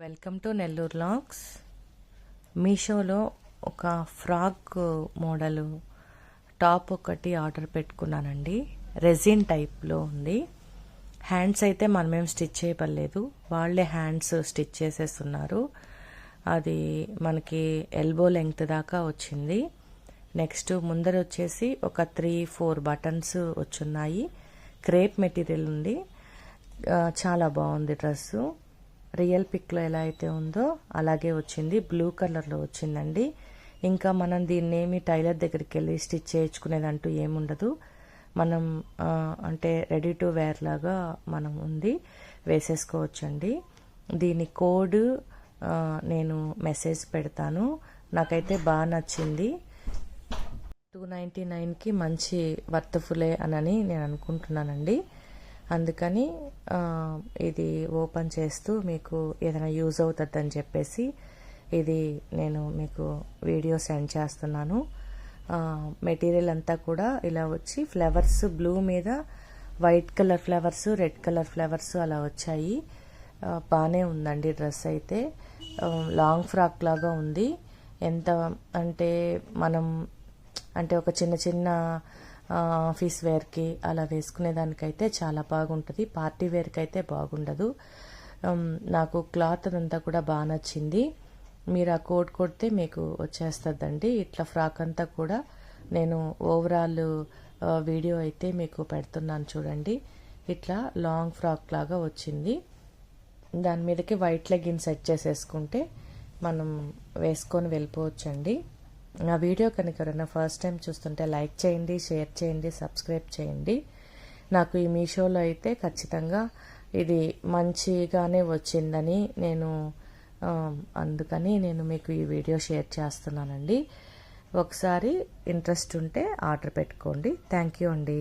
Welcome to Nellore లాక్స్. మీషోలో ఒక ఫ్రాక్ మోడల్ టాప్ ఒకటి ఆర్డర్ పెట్టుకున్నానండి. రెజిన్ టైప్లో ఉంది. హ్యాండ్స్ అయితే మనమేం స్టిచ్ చేయబడలేదు. వాళ్ళే హ్యాండ్స్ స్టిచ్ చేసేస్తున్నారు. అది మనకి ఎల్బో లెంగ్త్ దాకా వచ్చింది. నెక్స్ట్ ముందర వచ్చేసి ఒక త్రీ ఫోర్ బటన్స్ వచ్చున్నాయి. క్రేప్ మెటీరియల్ ఉంది. చాలా బాగుంది డ్రెస్సు. రియల్ పిక్లో ఎలా అయితే ఉందో అలాగే వచ్చింది. బ్లూ కలర్లో వచ్చిందండి. ఇంకా మనం దీన్ని ఏమి టైలర్ దగ్గరికి వెళ్ళి స్టిచ్ చేయించుకునేదంటూ ఏముండదు. మనం అంటే రెడీ టు వేర్ లాగా మనం ఉంది వేసేసుకోవచ్చండి. దీని కోడ్ నేను మెసేజ్ పెడతాను. నాకైతే బాగా నచ్చింది. టూ నైంటీ నైన్కి మంచి వర్త్ఫులే అనని నేను అనుకుంటున్నానండి. అందుకని ఇది ఓపెన్ చేస్తూ మీకు ఏదైనా యూజ్ అవుతుందని చెప్పేసి ఇది నేను మీకు వీడియో సెండ్ చేస్తున్నాను. మెటీరియల్ అంతా కూడా ఇలా వచ్చి ఫ్లవర్స్ బ్లూ మీద white colour flowers red colour flowers అలా వచ్చాయి. బాగానే ఉందండి డ్రెస్ అయితే. లాంగ్ ఫ్రాక్ లాగా ఉంది. ఎంత అంటే మనం అంటే ఒక చిన్న చిన్న ఆఫీస్ వేర్కి అలా వేసుకునేదానికైతే చాలా బాగుంటుంది. పార్టీ వేర్కి అయితే బాగుండదు నాకు క్లాత్ అదంతా కూడా బాగా నచ్చింది. మీరు ఆ కోట్ కొడితే మీకు వచ్చేస్తుందండి. ఇట్లా ఫ్రాక్ అంతా కూడా నేను ఓవరాల్ వీడియో అయితే మీకు పెడుతున్నాను చూడండి. ఇట్లా లాంగ్ ఫ్రాక్ లాగా వచ్చింది. దాని మీదకి వైట్ లెగ్గిన్ సెట్ చేసేసుకుంటే మనం వేసుకొని వెళ్ళిపోవచ్చండి. నా వీడియో కనుక ఎవరైనా ఫస్ట్ టైం చూస్తుంటే లైక్ చేయండి షేర్ చేయండి సబ్స్క్రైబ్ చేయండి. నాకు ఈ మీషోలో అయితే ఖచ్చితంగా ఇది మంచిగానే వచ్చిందని నేను అందుకని నేను మీకు ఈ వీడియో షేర్ చేస్తున్నానండి. ఒకసారి ఇంట్రెస్ట్ ఉంటే ఆర్డర్ పెట్టుకోండి. థ్యాంక్ యూ అండి.